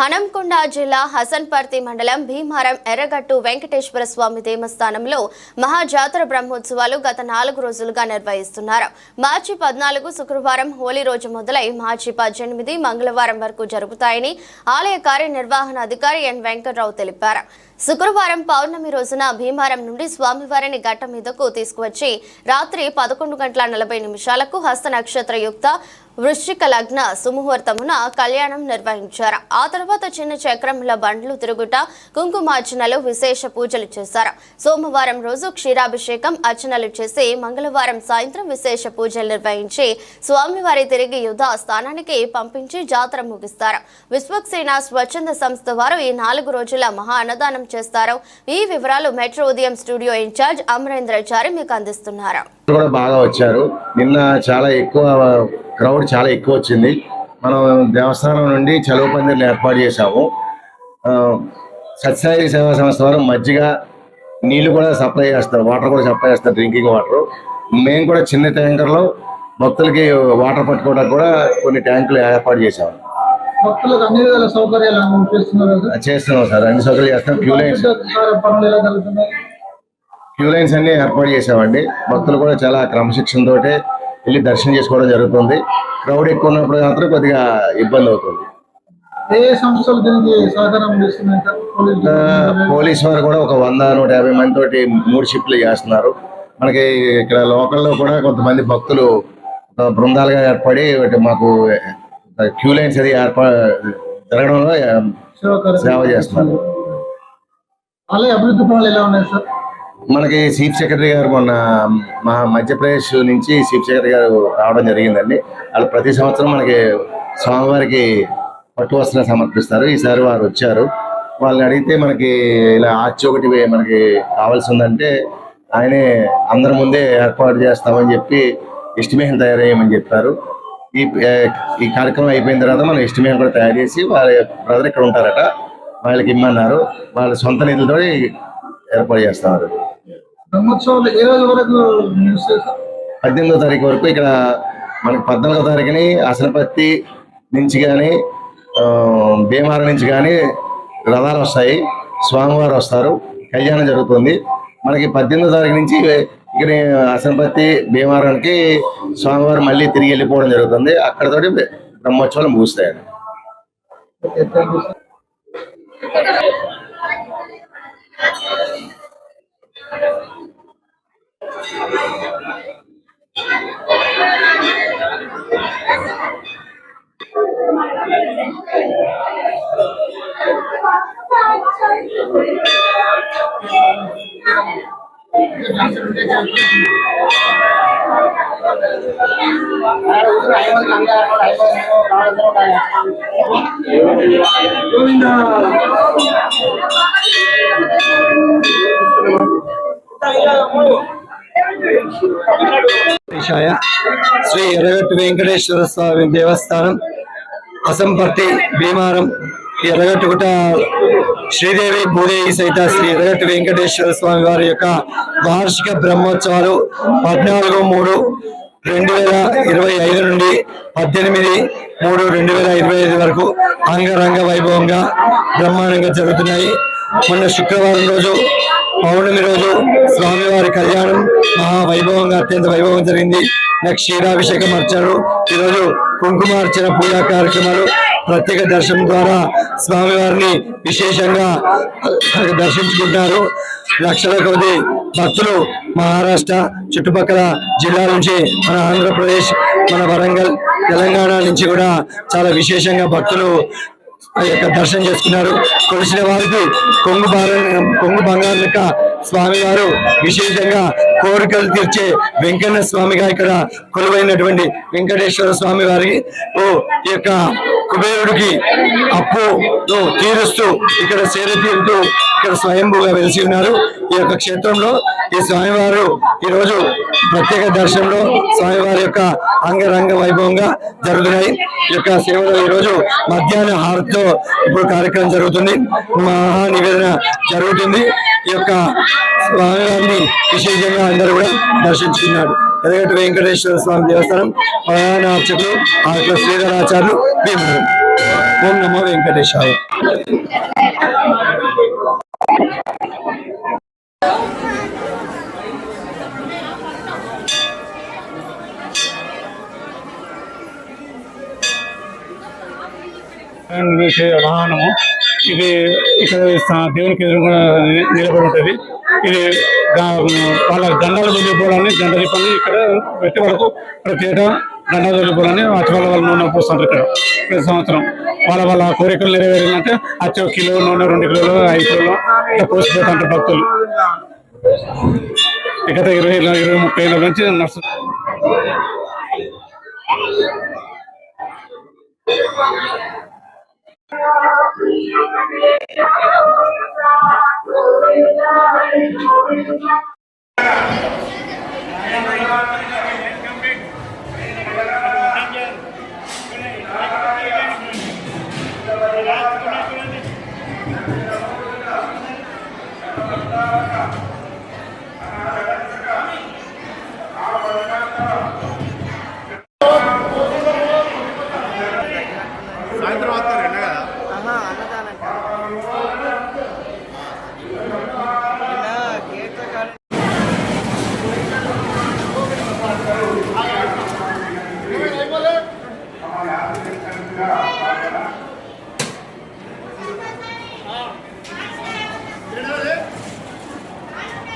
హనంకొండ జిల్లా హసన్పర్తి మండలం భీమారం ఎర్రగట్టు వెంకటేశ్వర స్వామి దేవస్థానంలో మహాజాతర బ్రహ్మోత్సవాలు గత నాలుగు రోజులుగా నిర్వహిస్తున్నారు. మార్చి పద్నాలుగు శుక్రవారం హోలీ రోజు మొదలై మార్చి పద్దెనిమిది మంగళవారం వరకు జరుగుతాయని ఆలయ కార్యనిర్వహణ అధికారి ఎన్ వెంకట్రావు తెలిపారు. శుక్రవారం పౌర్ణమి రోజున భీమారం నుండి స్వామివారిని ఘట్ట మీదకు తీసుకువచ్చి రాత్రి పదకొండు గంటల నలభై నిమిషాలకు హస్త నక్షత్ర యుక్త వృశ్చిక లగ్న సుముహూర్తమున కళ్యాణం నిర్వహించారు. ఆ తర్వాత చిన్న చక్రముల బండ్లు తిరుగుట కుంకుమార్చనలు విశేష పూజలు చేశారు. సోమవారం రోజు క్షీరాభిషేకం అర్చనలు చేసి మంగళవారం సాయంత్రం విశేష పూజలు నిర్వహించి స్వామివారి తిరిగి యుద్ధ స్థానానికి పంపించి జాతర ముగిస్తారు. విశ్వక్సేన స్వచ్ఛంద సంస్థ వారు ఈ నాలుగు రోజుల మహా అన్నదానం చేస్తారు ఈ వివరాలు మెట్రో ఉదయం స్టూడియో ఇన్ఛార్జ్ అమరేంద్రచారి మీకు అందిస్తున్నారు. కూడా బాగా వచ్చారు. నిన్న చాలా ఎక్కువ క్రౌడ్ చాలా ఎక్కువ వచ్చింది. మనం దేవస్థానం నుండి చలువ పందిర్లు ఏర్పాటు చేశాము. ఆ, సత్యసాయి సేవా సంస్థ వారు మజ్జిగ నీళ్ళు కూడా సప్లై చేస్తారు వాటర్ కూడా సప్లై చేస్తారు డ్రింకింగ్ వాటర్. మేము కూడా చిన్న ట్యాంకర్లో భక్తులకి వాటర్ పట్టుకోవడానికి కూడా కొన్ని ట్యాంకులు ఏర్పాటు చేశాము. భక్తులకు అన్ని విధాల సౌకర్యాలు చేస్తున్నారు చేస్తున్నాం సార్ అన్ని సౌకర్యాలు చేస్తాం క్యూ లైన్స్ పనులు ఎలా జరుగుతున్నాయి? క్యూ లైన్స్ అన్ని ఏర్పాటు చేసామండి. భక్తులు కూడా చాలా క్రమశిక్షణ తోటే వెళ్ళి దర్శనం చేసుకోవడం జరుగుతుంది. క్రౌడ్ ఎక్కువ ఉన్నప్పుడు మాత్రం కొద్దిగా ఇబ్బంది అవుతుంది. ఏ సంస్థల సహకారం సార్? పోలీసు వారు కూడా ఒక వంద నూట యాభై మంది తోటి మూడు షిఫ్ట్లు చేస్తున్నారు. మనకి ఇక్కడ లోకల్లో కూడా కొంతమంది భక్తులు బృందాలుగా ఏర్పడి మాకు క్యూ లైన్స్ అది ఏర్పా జరగడంలో సేవా చేస్తున్నారు. ఆలయ అభివృద్ధి పనులు ఎలా ఉన్నాయి సార్? మనకి చీఫ్ సెక్రటరీ గారు మొన్న మా మధ్యప్రదేశ్ నుంచి చీఫ్ సెక్రటరీ గారు రావడం జరిగిందండి. వాళ్ళు ప్రతి సంవత్సరం మనకి స్వామివారికి పట్టు వస్త్రం సమర్పిస్తారు. ఈసారి వారు వచ్చారు. వాళ్ళని అడిగితే మనకి ఇలా ఆర్చి ఒకటి మనకి కావాల్సి ఉందంటే ఆయనే అందరి ముందే ఏర్పాటు చేస్తామని చెప్పి ఎస్టిమేషన్ తయారు చేయమని చెప్పారు. ఈ ఈ కార్యక్రమం అయిపోయిన తర్వాత మనం ఎస్టిమేషన్ కూడా తయారు చేసి వాళ్ళ బ్రదర్ ఇక్కడ ఉంటారట. వాళ్ళకి ఇమ్మన్నారు. వాళ్ళ సొంత నిధులతో ఏర్పాటు చేస్తున్నారు. పద్దెనిమిదో తారీఖు వరకు ఇక్కడ మనకి పద్నాలుగో తారీఖుని అసనపత్తి నుంచి కానీ భీమారం నుంచి కానీ రథాలు వస్తాయి. స్వామివారు వస్తారు. కళ్యాణం జరుగుతుంది. మనకి పద్దెనిమిదో తారీఖు నుంచి ఇక్కడ అసనపత్తి భీమారానికి స్వామివారు మళ్ళీ తిరిగి వెళ్ళిపోవడం జరుగుతుంది అక్కడతోటి బ్రహ్మోత్సవాలు ముగుస్తాయండి Thank you. యూ సార్ విషయ శ్రీ ఎర్రగట్టు వెంకటేశ్వర స్వామి దేవస్థానం అసంపర్తి భీమారం ఎర్రగట్టుగుట శ్రీదేవి భూదేవి సహిత శ్రీ ఎర్రగట్టు వెంకటేశ్వర స్వామి వారి యొక్క వార్షిక బ్రహ్మోత్సవాలు పద్నాలుగు మూడు రెండు వేల ఇరవై ఐదు నుండి పద్దెనిమిది మూడు రెండు వేల ఇరవై ఐదు వరకు అంగరంగ వైభవంగా బ్రహ్మాండంగా జరుగుతున్నాయి. మొన్న శుక్రవారం రోజు పౌర్ణమి రోజు స్వామివారి కళ్యాణం మహా వైభవంగా అత్యంత వైభవం జరిగింది. నెక్స్ట్ క్షీరాభిషేకం అర్చనలు ఈరోజు కుంకుమార్చన పూజా కార్యక్రమాలు ప్రత్యేక దర్శనం ద్వారా స్వామివారిని విశేషంగా దర్శించుకుంటారు లక్షల కొద్ది భక్తులు మహారాష్ట్ర చుట్టుపక్కల జిల్లాల నుంచి మన ఆంధ్రప్రదేశ్ మన వరంగల్ తెలంగాణ నుంచి కూడా చాలా విశేషంగా భక్తులు ఆ యొక్క దర్శనం చేసుకున్నారు. కొలిసిన వారికి కొంగు బార కొంగు బంగారు యొక్క స్వామివారు విశేషంగా కోరికలు తీర్చే వెంకన్న స్వామిగా ఇక్కడ కొలువైనటువంటి వెంకటేశ్వర స్వామి వారికి ఓ ఈ యొక్క కుబేరుడికి అప్పు తీరుస్తూ ఇక్కడ సేర తీరుతూ ఇక్కడ స్వయంభూగా వెలిసి ఉన్నారు ఈ యొక్క క్షేత్రంలో ఈ స్వామివారు ఈ రోజు ప్రత్యేక దర్శనంలో స్వామివారి యొక్క అంగరంగ వైభవంగా జరుగుతున్నాయి. ఈ యొక్క సేవలో ఈ రోజు మధ్యాహ్న హారతితో ఇప్పుడు కార్యక్రమం జరుగుతుంది. మహా నివేదన జరుగుతుంది. ఈ యొక్క స్వామివారిని విశేషంగా అందరూ కూడా దర్శించుకున్నారు. ఎదగట్టు వెంకటేశ్వర స్వామి దేవస్థానం ప్రధాన అర్చకులు ఆకుల శ్రీధరాచార్యులు భీమవరం. ఓం నమో వెంకటేశ్వర వేసే వాహనము. ఇది ఇక్కడ దేవునికి ఎదురుగా నిలబడి ఉంటుంది. ఇది వాళ్ళ దండాలు వెళ్ళిపోవాలని దండ దీపాన్ని ఇక్కడ పెట్టి వాళ్ళకు ప్రతి ఏటా దండదొలుపులని అటువల వాళ్ళ నూనె పోస్తుంటారు ఇక్కడ. ప్రతి సంవత్సరం వాళ్ళ వాళ్ళ కోరికలు నెరవేరాలంటే అచ్చో కిలో నూనె రెండు కిలోలు ఐదు కిలోలు పోసిపోతారు భక్తులు. ఇక్కడ ఇరవై ఇరవై ముప్పై ఏళ్ళ నుంచి నడుస్తు ఆయన ఆయన you.